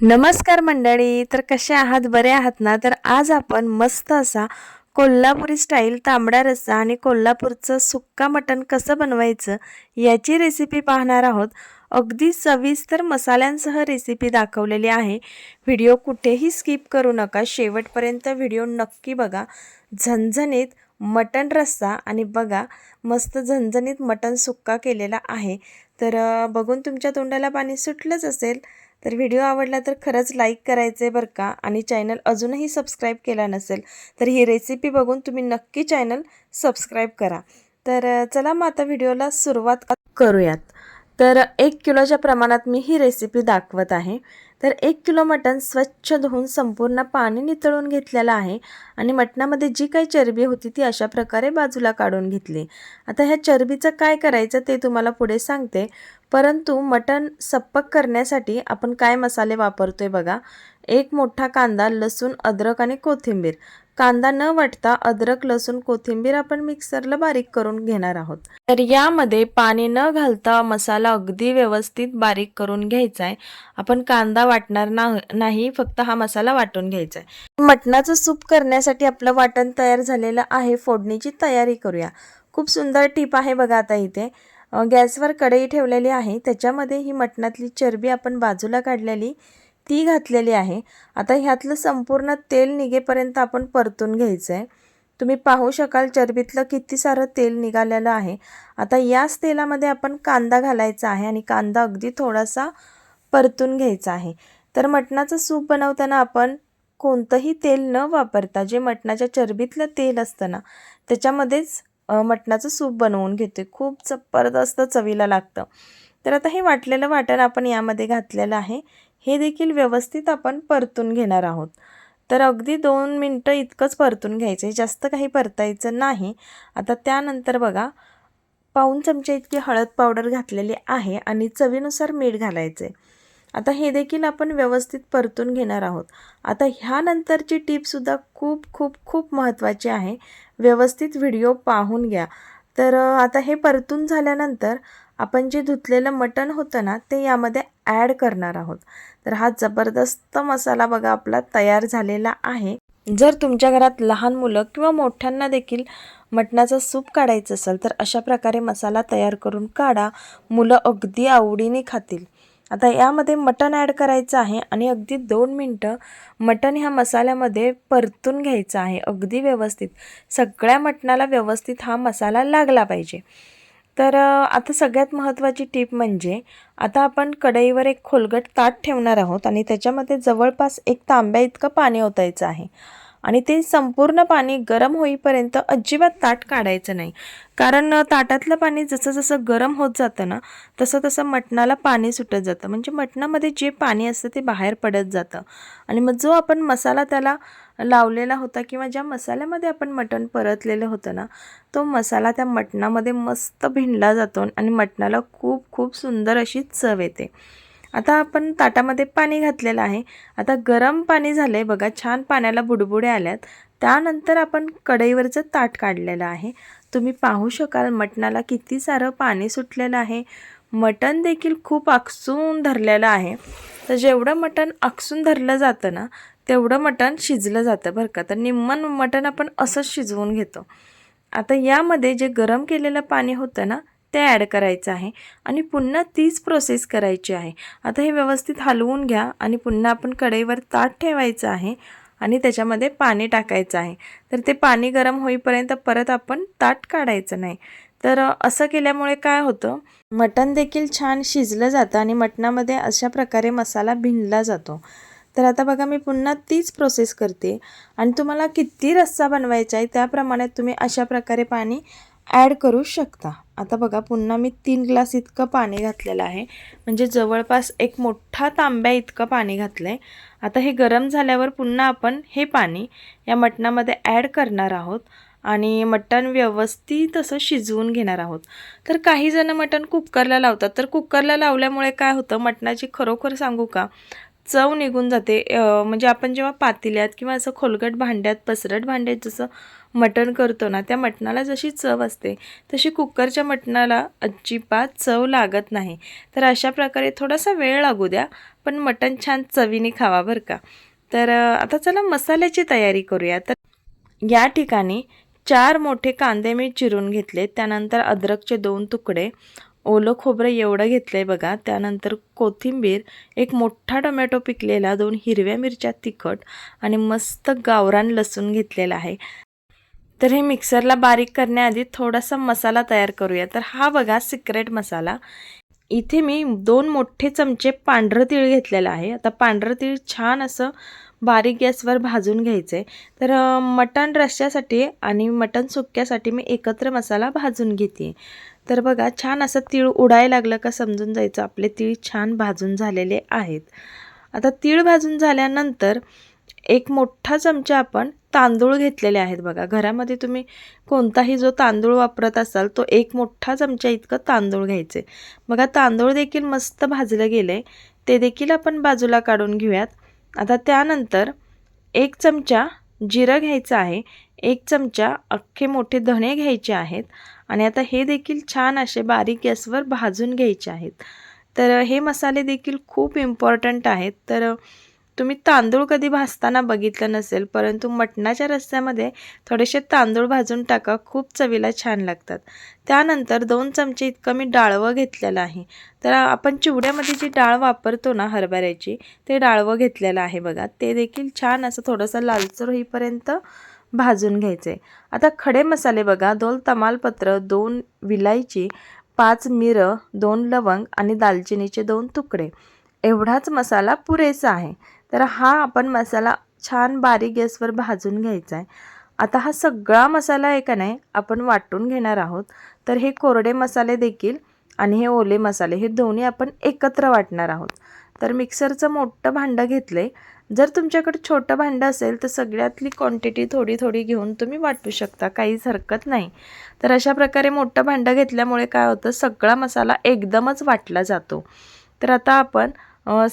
नमस्कार मंडळी तर कसे आहात? बरे आहात ना? तर आज आपण मस्त असा कोल्हापुरी स्टाईल तांबडा रस्सा आणि कोल्हापूरचं सुक्का मटण कसं बनवायचं याची रेसिपी पाहणार आहोत. अगदी सविस्तर मसाल्यांसह रेसिपी दाखवलेली आहे. व्हिडिओ कुठेही स्किप करू नका. शेवटपर्यंत व्हिडिओ नक्की बघा. झणझणीत मटण रस्सा आणि बघा मस्त झणझणीत मटण सुक्का केलेला आहे. तर बघून तुमच्या तोंडाला पाणी सुटलंच असेल. तर व्हिडिओ आवडला तर खरंच लाईक करायचं आहे बरं का आणि चॅनल अजूनही सबस्क्राईब केला नसेल तर ही रेसिपी बघून तुम्ही नक्की चॅनल सबस्क्राईब करा. तर चला मग आता व्हिडिओला सुरुवात करूयात. तर एक किलोच्या प्रमाणात मी ही रेसिपी दाखवत आहे. तर एक किलो मटण स्वच्छ धुवून संपूर्ण पाणी नितळून घेतलेलं आहे आणि मटणामध्ये जी काही चरबी होती ती अशा प्रकारे बाजूला काढून घेतली. आता ह्या चरबीचं काय करायचं ते तुम्हाला पुढे सांगते. परंतु मटण सप्पक करण्यासाठी आपण काय मसाले वापरतोय बघा? एक मोठा कांदा लसूण अद्रक आणि कोथिंबीर. कांदा न वाटता अद्रक लसूण कोथिंबीर आपण मिक्सरला बारीक करून घेणार आहोत. तर यामध्ये पाणी न घालता मसाला अगदी व्यवस्थित बारीक करून घ्यायचा आहे आपण कांदा वाटणार नाही फक्त हा मसाला वाटून घ्यायचा आहे मटणाचं सूप करण्यासाठी आपलं वाटण तयार झालेलं आहे. फोडणीची तयारी करूया. खूप सुंदर टीप आहे बघा आता इथे. गॅसवर कढई ठेवलेली आहे. त्याच्यामध्ये ही मटणातली चरबी आपण बाजूला काढलेली ती घातलेली आहे. आता ह्यातलं संपूर्ण तेल निघेपर्यंत आपण परतून घ्यायचं आहे तुम्ही पाहू शकाल चरबीतलं किती सारं तेल निघालेलं आहे. आता याच तेलामध्ये आपण कांदा घालायचा आहे आणि कांदा अगदी थोडासा परतून घ्यायचा आहे. तर मटणाचं सूप बनवताना आपण कोणतंही तेल न वापरता जे मटणाच्या चरबीतलं तेल असतं ना त्याच्यामध्येच मटणाचं सूप बनवून घेते खूप जबरदस्त चवीला लागतं. तर आता हे वाटलेलं वाटण आपण यामध्ये घातलेलं आहे. हे देखील व्यवस्थित आपण परतून घेणार आहोत. तर अगदी दोन मिनटं इतकंच परतून घ्यायचं आहे जास्त काही परतायचं नाही. आता त्यानंतर बघा पाऊण चमचे इतकी हळद पावडर घातलेली आहे आणि चवीनुसार मीठ घालायचं आहे आता हे देखील आपण व्यवस्थित परतून घेणार आहोत. आता ह्यानंतरची टीपसुद्धा खूप खूप खूप महत्त्वाची आहे. व्यवस्थित व्हिडिओ पाहून घ्या. तर आता हे परतून झाल्यानंतर आपण जे धुतलेलं मटण होतं ना ते यामध्ये ॲड करणार आहोत. तर हा जबरदस्त मसाला बघा आपला तयार झालेला आहे. जर तुमच्या घरात लहान मुलं किंवा मोठ्यांना देखील मटणाचा सूप काढायचं असेल तर अशा प्रकारे मसाला तयार करून काढा. मुलं अगदी आवडीने खातील. आता यामध्ये मटण ॲड करायचं आहे आणि अगदी दोन मिनटं मटण ह्या मसाल्यामध्ये परतून घ्यायचं आहे. अगदी व्यवस्थित. सगळ्या मटणाला व्यवस्थित हा मसाला लागला पाहिजे. तर आता सगळ्यात महत्त्वाची टीप म्हणजे आता आपण कढईवर एक खोलगट ताट ठेवणार आहोत आणि त्याच्यामध्ये जवळपास एक तांब्या इतकं पाणी ओतायचं आहे. आणि ते संपूर्ण पाणी गरम होईपर्यंत अजिबात ताट काढायचं नाही. कारण ताटातलं पाणी जसं जसं गरम होत जातं ना तसं तसं मटणाला पाणी सुटत जातं. म्हणजे मटणामध्ये जे पाणी असतं ते बाहेर पडत जातं. आणि मग जो आपण मसाला त्याला लावलेला होता किंवा ज्या मसाल्यामध्ये आपण मटण परतलेलं होतं ना तो मसाला त्या मटणामध्ये मस्त भिनला जातो आणि मटणाला खूप खूप सुंदर अशी चव येते. आता आपण ताटामध्ये पाणी घातलेलं आहे. आता गरम पाणी झालं आहे बघा छान पाण्याला बुडबुडे आल्यात. त्यानंतर आपण कढईवरचं ताट काढलेलं आहे. तुम्ही पाहू शकाल मटणाला किती सारं पाणी सुटलेलं आहे. मटण देखील खूप आकसून धरलेलं आहे. तर जेवढं मटण आकसून धरलं जातं ना तेवढं मटण शिजलं जातं बरं का. तर निम्मन मटण आपण असंच शिजवून घेतो. आता यामध्ये जे गरम केलेलं पाणी होतं ना ते ॲड करायचं आहे आणि पुन्हा तीच प्रोसेस करायची आहे. आता हे व्यवस्थित हलवून घ्या आणि पुन्हा आपण कढईवर ताट ठेवायचं आहे आणि त्याच्यामध्ये पाणी टाकायचं आहे. तर ते पाणी गरम होईपर्यंत परत आपण ताट काढायचं नाही. तर असं केल्यामुळे काय होतं? मटण देखील छान शिजलं जातं आणि मटणामध्ये अशा प्रकारे मसाला भिनला जातो. तर आता बघा मी पुन्हा तीच प्रोसेस करते. आणि तुम्हाला किती रस्सा बनवायचा आहे त्याप्रमाणे तुम्ही अशा प्रकारे पाणी ॲड करू शकता. आता बघा पुन्हा मी तीन ग्लास इतकं पाणी घातलेलं आहे. म्हणजे जवळपास एक मोठा तांब्या इतकं पाणी घातलं आहे आता हे गरम झाल्यावर पुन्हा आपण हे पाणी या मटणामध्ये ॲड करणार आहोत आणि मटण व्यवस्थित असं शिजवून घेणार आहोत. तर काही जण मटण कुकरला लावतात. तर कुकरला लावल्यामुळे काय होतं? मटणाची खरोखर सांगू का? चव निघून जाते. म्हणजे आपण जेव्हा पातेल्यात किंवा असं खोलगट भांड्यात पसरट भांड्यात जसं मटण करतो ना त्या मटणाला जशी चव असते तशी कुकरच्या मटणाला अजिबात चव लागत नाही. तर अशा प्रकारे थोडासा वेळ लागू द्या पण मटण छान चवीने खावा बरं का. तर आता चला मसाल्याची तयारी करूया. तर या ठिकाणी चार मोठे कांदे मी चिरून घेतले त्यानंतर अद्रकचे दोन तुकडे ओलं खोबरं एवढं घेतलं आहे बघा त्यानंतर कोथिंबीर एक मोठा टोमॅटो पिकलेला दोन हिरव्या मिरच्या तिखट आणि मस्त गावरान लसूण घेतलेला आहे. तर हे मिक्सरला बारीक करण्याआधी थोडासा मसाला तयार करूया. तर हा बघा सिक्रेट मसाला. इथे मी दोन मोठे चमचे पांढरं तीळ घेतलेलं आहे. आता पांढरं तीळ छान असं बारीक गॅसवर भाजून घ्यायचं आहे तर मटण रश्श्यासाठी आणि मटण सुक्यासाठी मी एकत्र मसाला भाजून घेते. तर बघा छान असं तीळ उडायला लागलं का समजून जायचं. आपले तीळ छान भाजून झालेले आहेत. आता तीळ भाजून झाल्यानंतर एक मोठा चमचा आपण तांदूळ घेतलेले आहेत बघा. घरामध्ये तुम्ही कोणताही जो तांदूळ वापरत असाल तो एक मोठा चमचा इतकं तांदूळ घ्यायचे. बघा तांदूळ देखील मस्त भाजलं गेलं. आहे ते देखील आपण बाजूला काढून घेऊयात. आता त्यानंतर एक चमचा जिरं घ्यायचं आहे एक चमचा अख्खे मोठे धणे घ्यायचे आहेत आणि आता हे देखील छान असे बारीक गॅसवर भाजून घ्यायचे आहेत. तर हे मसाले देखील खूप इम्पॉर्टंट आहेत. तर तुम्ही तांदूळ कधी भाजताना बघितलं नसेल परंतु मटणाच्या रस्स्यामध्ये थोडेसे तांदूळ भाजून टाका खूप चवीला छान लागतात. त्यानंतर दोन चमचे इतकं मी डाळवं घेतलेलं आहे. तर आपण चिवड्यामध्ये जी डाळ वापरतो ना हरभऱ्याची ते डाळवं घेतलेलं आहे बघा. ते देखील छान असं थोडंसं लालचर होईपर्यंत भाजून घ्यायचे. आता खडे मसाले बघा. दोन तमालपत्र दोन विलायची पाच मिरं दोन लवंग आणि दालचिनीचे दोन तुकडे. एवढाच मसाला पुरेसा आहे. तर हा आपण मसाला छान बारीक गॅसवर भाजून घ्यायचा आहे आता हा सगळा मसाला आहे का नाही आपण वाटून घेणार आहोत. तर हे कोरडे मसाले देखील आणि हे ओले मसाले हे दोन्ही आपण एकत्र वाटणार आहोत. तर मिक्सरचं मोठं भांडं घेतलं जर तुमच्याकडे छोटं भांडं असेल तर सगळ्यातली क्वांटिटी थोडी थोडी घेऊन तुम्ही वाटू शकता काहीच हरकत नाही. तर अशा प्रकारे मोठं भांडं घेतल्यामुळे काय होतं सगळा मसाला एकदमच वाटला जातो. तर आता आपण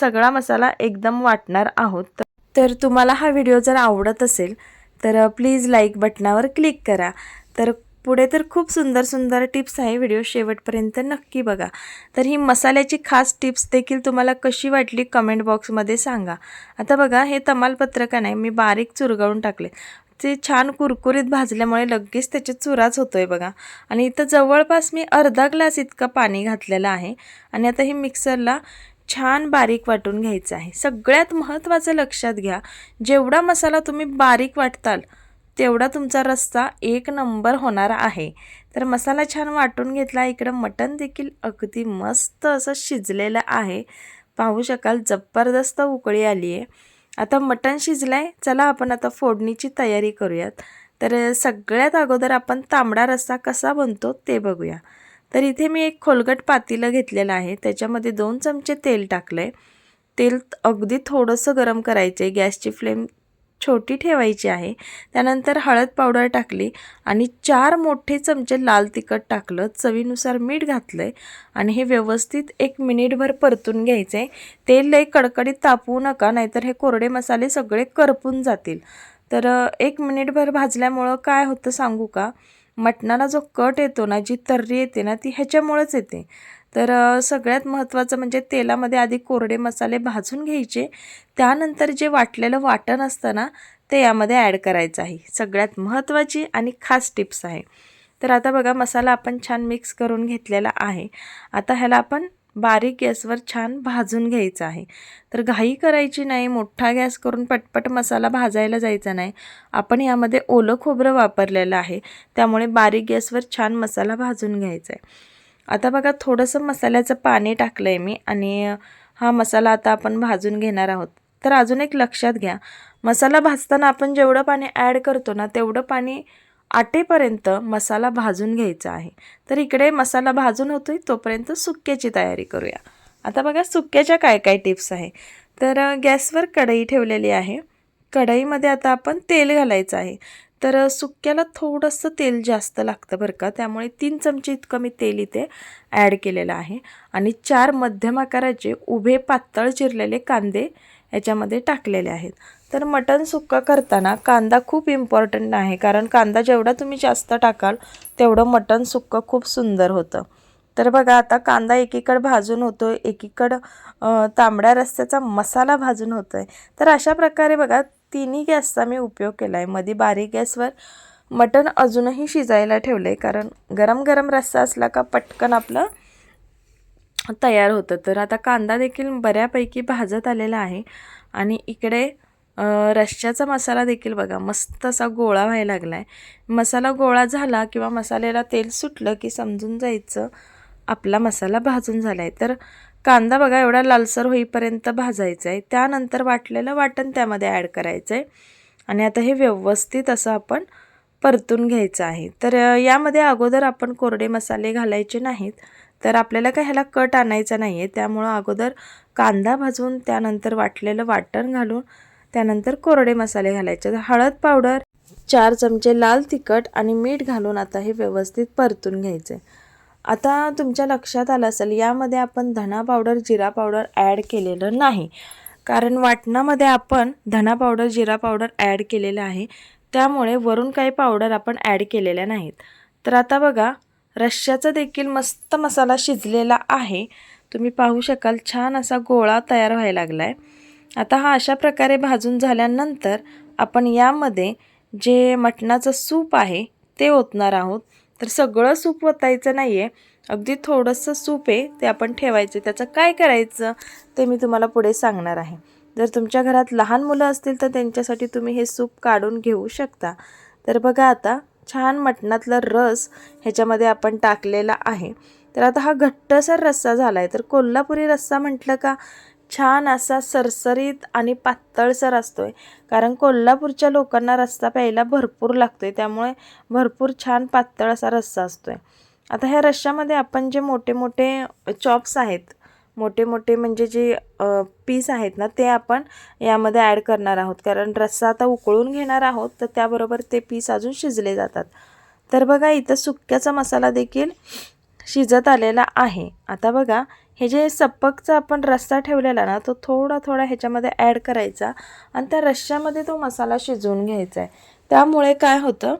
सगळा मसाला एकदम वाटणार आहोत. तर- तुम्हाला हा व्हिडिओ जर आवडत असेल तर प्लीज लाईक बटनावर क्लिक करा. तर पुढे तर खूप सुंदर सुंदर टिप्स आहे व्हिडिओ शेवटपर्यंत नक्की बघा. तर ही मसाल्याची खास टिप्स देखील तुम्हाला कशी वाटली कमेंट बॉक्समध्ये सांगा. आता बघा हे तमालपत्र का नाही मी बारीक चुरगळून टाकले. ते छान कुरकुरीत भाजल्यामुळे लगेच त्याचे चुराच होतोय बघा. आणि इथं जवळपास मी अर्धा ग्लास इतकं पाणी घातलेलं आहे. आणि आता हे मिक्सरला छान बारीक वाटून घ्यायचं आहे. सगळ्यात महत्त्वाचं लक्षात घ्या जेवढा मसाला तुम्ही बारीक वाटताल तेवढा तुमचा रस्सा एक नंबर होणार आहे. तर मसाला छान वाटून घेतला इकडं मटण देखील अगदी मस्त असं शिजलेलं आहे. पाहू शकाल जबरदस्त उकळी आली आहे आता मटण शिजलं आहे चला आपण आता फोडणीची तयारी करूयात. तर सगळ्यात अगोदर आपण तांबडा रस्सा कसा बनतो ते बघूया. तर इथे मी एक खोलगट पातेलं घेतलेलं आहे. त्याच्यामध्ये दोन चमचे तेल टाकलं आहे तेल अगदी थोडंसं गरम करायचं आहे गॅसची फ्लेम छोटी ठेवायची आहे. त्यानंतर हळद पावडर टाकली आणि चार मोठे चमचे लाल तिखट टाकलं. चवीनुसार मीठ घातलं आहे आणि हे व्यवस्थित एक मिनिटभर परतून घ्यायचं आहे तेल लई कडकडीत तापवू नका नाहीतर हे कोरडे मसाले सगळे करपून जातील. तर एक मिनिटभर भाजल्यामुळं काय होतं सांगू का? मटणाला जो कट येतो ना जी तर्री येते ना ती ह्याच्यामुळंच येते. तर सगळ्यात महत्त्वाचं म्हणजे तेलामध्ये आधी कोरडे मसाले भाजून घ्यायचे. त्यानंतर जे वाटलेलं वाटण असतं ना ते यामध्ये ॲड करायचं आहे. सगळ्यात महत्त्वाची आणि खास टिप्स आहे. तर आता बघा मसाला आपण छान मिक्स करून घेतलेला आहे. आता ह्याला आपण बारीक गॅसवर छान भाजून घ्यायचं आहे. तर घाई करायची नाही मोठा गॅस करून पटपट मसाला भाजायला जायचा नाही. आपण यामध्ये ओलं खोबरं वापरलेलं आहे त्यामुळे बारीक गॅसवर छान मसाला भाजून घ्यायचा आहे. आता बघा थोडंसं मसाल्याचं पाणी टाकलं आहे मी आणि हा मसाला आता आपण भाजून घेणार आहोत. तर अजून एक लक्षात घ्या मसाला भाजताना आपण जेवढं पाणी ॲड करतो ना तेवढं पाणी आटेपर्यंत मसाला भाजून घ्यायचा आहे. तर इकडे मसाला भाजून होतो आहे तोपर्यंत सुक्याची तयारी करूया. आता बघा सुक्याच्या काय काय टिप्स आहे. तर गॅसवर कढई ठेवलेली आहे. कढईमध्ये आता आपण तेल घालायचं आहे. तर सुक्याला थोडंसं तेल जास्त लागतं बरं का त्यामुळे तीन चमचे इतकं मी तेल इथे ॲड केलेलं आहे. आणि चार मध्यम आकाराचे उभे पातळ चिरलेले कांदे याच्यामध्ये टाकलेले आहेत. तर मटण सुक्का करताना कांदा खूप इम्पॉर्टंट आहे. कारण कांदा जेवढा तुम्ही जास्त टाकाल तेवढं मटण सुक्कं खूप सुंदर होतं. तर बघा आता कांदा एकीकडं भाजून होतो आहे एकीकडं तांबड्या रस्त्याचा मसाला भाजून होतो आहे तर अशा प्रकारे बघा तिन्ही गॅसचा मी उपयोग केला आहे मध्ये बारीक गॅसवर मटण अजूनही शिजायला ठेवलं आहे कारण गरम गरम रस्सा असला का पटकन आपलं तयार होतं. तर आता कांदा देखील बऱ्यापैकी भाजत आलेला आहे. आणि इकडे रश्श्याचा मसाला देखील बघा मस्त असा गोळा व्हायला लागला आहे मसाला गोळा झाला किंवा मसाल्याला तेल सुटलं की समजून जायचं आपला मसाला भाजून झाला आहे तर कांदा बघा एवढा लालसर होईपर्यंत भाजायचा आहे त्यानंतर वाटलेलं वाटण त्यामध्ये ॲड करायचं आहे आणि आता हे व्यवस्थित असं आपण परतून घ्यायचं आहे. तर यामध्ये अगोदर आपण कोरडे मसाले घालायचे नाहीत. तर आपल्याला काय ह्याला कट आणायचा नाही आहे त्यामुळं अगोदर कांदा भाजून त्यानंतर वाटलेलं वाटण घालून त्यानंतर कोरडे मसाले घालायचे. हळद पावडर चार चमचे लाल तिखट आणि मीठ घालून आता हे व्यवस्थित परतून घ्यायचे. आता तुमच्या लक्षात आलं असेल यामध्ये आपण धना पावडर जिरा पावडर ॲड केलेलं नाही. कारण वाटणामध्ये आपण धना पावडर जिरा पावडर ॲड केलेलं आहे. त्यामुळे वरून काही पावडर आपण ॲड केलेल्या नाहीत. तर आता बघा रश्श्याचा देखील मस्त मसाला शिजलेला आहे. तुम्ही पाहू शकाल छान असा गोळा तयार व्हायला लागला आहे आता हा अशा प्रकारे भाजून झाल्यानंतर आपण यामध्ये जे मटणाचं सूप आहे ते ओतणार आहोत. तर सगळं सूप ओतायचं नाही आहे अगदी थोडंसं सूप आहे ते आपण ठेवायचं. त्याचं काय करायचं ते मी तुम्हाला पुढे सांगणार आहे. जर तुमच्या घरात लहान मुलं असतील तर त्यांच्यासाठी तुम्ही हे सूप काढून घेऊ शकता. तर बघा आता छान मटणातला रस ह्याच्यामध्ये आपण टाकलेला आहे. तर आता हा घट्टसर रस्सा झाला आहे तर कोल्हापुरी रस्सा म्हटलं का छान असा सरसरीत आणि पातळसर असतो आहे कारण कोल्हापूरच्या लोकांना रस्सा प्यायला भरपूर लागतो आहे त्यामुळे भरपूर छान पातळ असा रस्सा असतो आहे आता ह्या रश्श्यामध्ये आपण जे मोठे मोठे चॉप्स आहेत मोठे मोठे म्हणजे जे पीस आहेत ना ते आपण यामध्ये ॲड करणार आहोत. कारण रस्सा आता उकळून घेणार आहोत तर त्याबरोबर ते पीस अजून शिजले जातात. तर बघा इथं सुक्याचा मसाला देखील शिजत आलेला आहे. आता बघा हे जे सप्पकचा आपण रस्सा ठेवलेला ना तो थोडा थोडा ह्याच्यामध्ये ॲड करायचा आणि त्या रश्श्यामध्ये तो मसाला शिजवून घ्यायचा आहे. त्यामुळे काय होतं?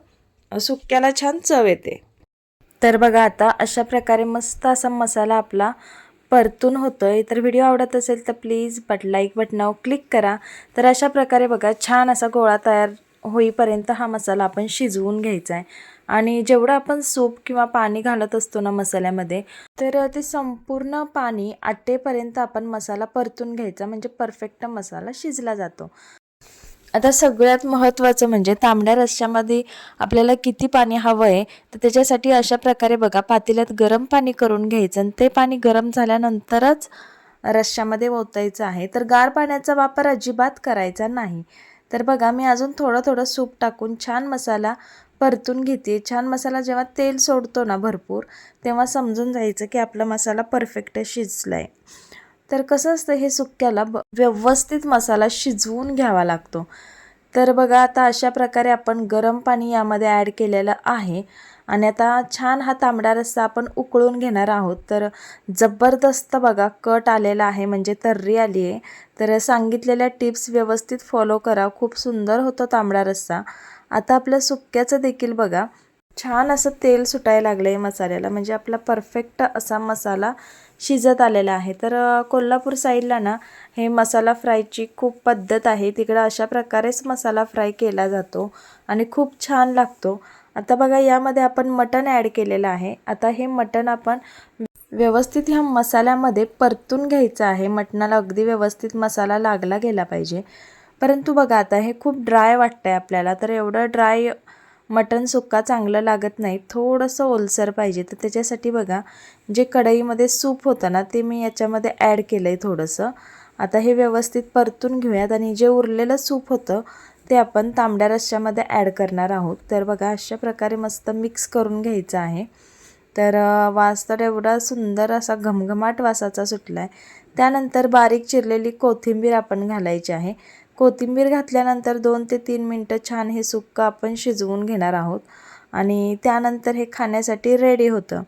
सुक्याला छान चव येते. तर बघा आता अशा प्रकारे मस्त असा मसाला आपला परतून होतो आहे तर व्हिडिओ आवडत असेल तर प्लीज बट लाईक बटनावर क्लिक करा. तर अशा प्रकारे बघा छान असा गोळा तयार होईपर्यंत हा मसाला आपण शिजवून घ्यायचा आहे. आणि जेवढं आपण सूप किंवा पाणी घालत असतो ना मसाल्यामध्ये तर ते संपूर्ण पाणी आटेपर्यंत आपण मसाला परतून घ्यायचा म्हणजे परफेक्ट मसाला शिजला जातो. आता सगळ्यात महत्त्वाचं म्हणजे तांबड्या रश्श्यामध्ये आपल्याला किती पाणी हवं आहे तर त्याच्यासाठी अशा प्रकारे बघा पातेल्यात गरम पाणी करून घ्यायचं आणि ते पाणी गरम झाल्यानंतरच रश्श्यामध्ये ओतायचं आहे. तर गार पाण्याचा वापर अजिबात करायचा नाही. तर बघा मी अजून थोडं थोडं सूप टाकून छान मसाला परतून घेते. छान मसाला जेव्हा तेल सोडतो ना भरपूर तेव्हा समजून जायचं की आपला मसाला परफेक्ट शिजला आहे तर कसं असतं हे सुक्याला ब व्यवस्थित मसाला शिजवून घ्यावा लागतो. तर बघा आता अशा प्रकारे आपण गरम पाणी यामध्ये ॲड केलेलं आहे आणि आता छान हा तांबडा रस्सा आपण उकळून घेणार आहोत. तर जबरदस्त बघा कट आलेला आहे म्हणजे तर्री आली आहे. तर सांगितलेल्या टिप्स व्यवस्थित फॉलो करा. खूप सुंदर होतो तांबडा रस्सा. आता आपल्या सुक्याचं देखील बघा. छान असं तेल सुटायला लागलं आहे मसाल्याला. म्हणजे आपला परफेक्ट असा मसाला शिजत आलेला आहे. तर कोल्हापूर साईडला ना हे मसाला फ्रायची खूप पद्धत आहे. तिकडं अशा प्रकारेच मसाला फ्राय केला जातो आणि खूप छान लागतो. आता बघा यामध्ये आपण मटण ॲड केलेलं आहे. आता हे मटण आपण व्यवस्थित ह्या मसाल्यामध्ये परतून घ्यायचं आहे. मटणाला अगदी व्यवस्थित मसाला लागला गेला पाहिजे. परंतु बघा आता हे खूप ड्राय वाटतं आहे आपल्याला. तर एवढं ड्राय मटण सुक्का चांगलं लागत नाही. थोडंसं ओलसर पाहिजे. तर त्याच्यासाठी बघा जे कढईमध्ये सूप होतं ना ते मी याच्यामध्ये ॲड केलं आहे थोडंसं. आता हे व्यवस्थित परतून घेऊयात. आणि जे उरलेलं सूप होतं ते आपण तांबड्या रश्श्यामध्ये ॲड करणार आहोत. तर बघा अशा प्रकारे मस्त मिक्स करून घ्यायचं आहे. तर वास तर एवढा सुंदर असा घमघमाट वासाचा सुटला आहे त्यानंतर बारीक चिरलेली कोथिंबीर आपण घालायची आहे. कोथिंबीर घातल्यानंतर दोन ते तीन मिनटं छान हे सुक्का आपण शिजवून घेणार आहोत. आणि त्यानंतर हे खाण्यासाठी रेडी होतं.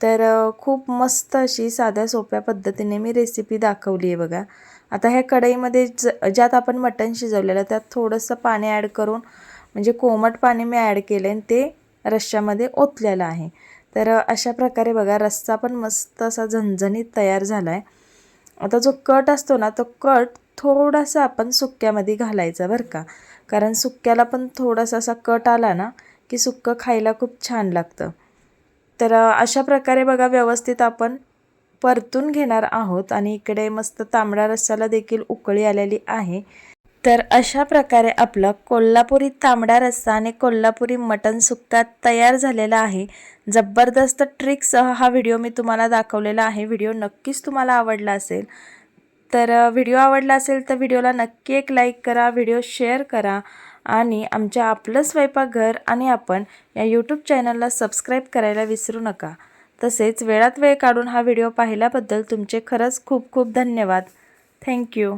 तर खूप मस्त अशी साध्या सोप्या पद्धतीने मी रेसिपी दाखवली आहे बघा. आता ह्या कढईमध्ये ज ज्यात आपण मटण शिजवलेलं त्यात थोडंसं पाणी ॲड करून म्हणजे कोमट पाणी मी ॲड केले आणि ते रश्श्यामध्ये ओतलेलं आहे. तर अशा प्रकारे बघा रस्सा पण मस्त असा झणझणीत तयार झाला आहे आता जो कट असतो ना तो कट थोडासा आपण सुक्यामध्ये घालायचा बरं का. कारण सुक्याला पण थोडासा असा कट आला ना की सुक्कं खायला खूप छान लागतं. तर अशा प्रकारे बघा व्यवस्थित आपण परतून घेणार आहोत. आणि इकडे मस्त तांबडा रस्साला देखील उकळी आलेली आहे. तर अशा प्रकारे आपलं कोल्हापुरी तांबडा रस्सा आणि कोल्हापुरी मटण सुक्का तयार झालेला आहे. जबरदस्त ट्रिकसह हा व्हिडिओ मी तुम्हाला दाखवलेला आहे. व्हिडिओ नक्कीच तुम्हाला आवडला असेल. तर व्हिडिओ आवडला असेल तर व्हिडिओला नक्की एक लाईक करा व्हिडिओ शेअर करा आणि आमच्या आपलं स्वयंपाकघर आणि आपण या यूट्यूब चॅनलला सबस्क्राईब करायला विसरू नका. तसेच वेळात वेळ काढून हा व्हिडिओ पाहिल्याबद्दल तुमचे खरंच खूप खूप धन्यवाद. थँक्यू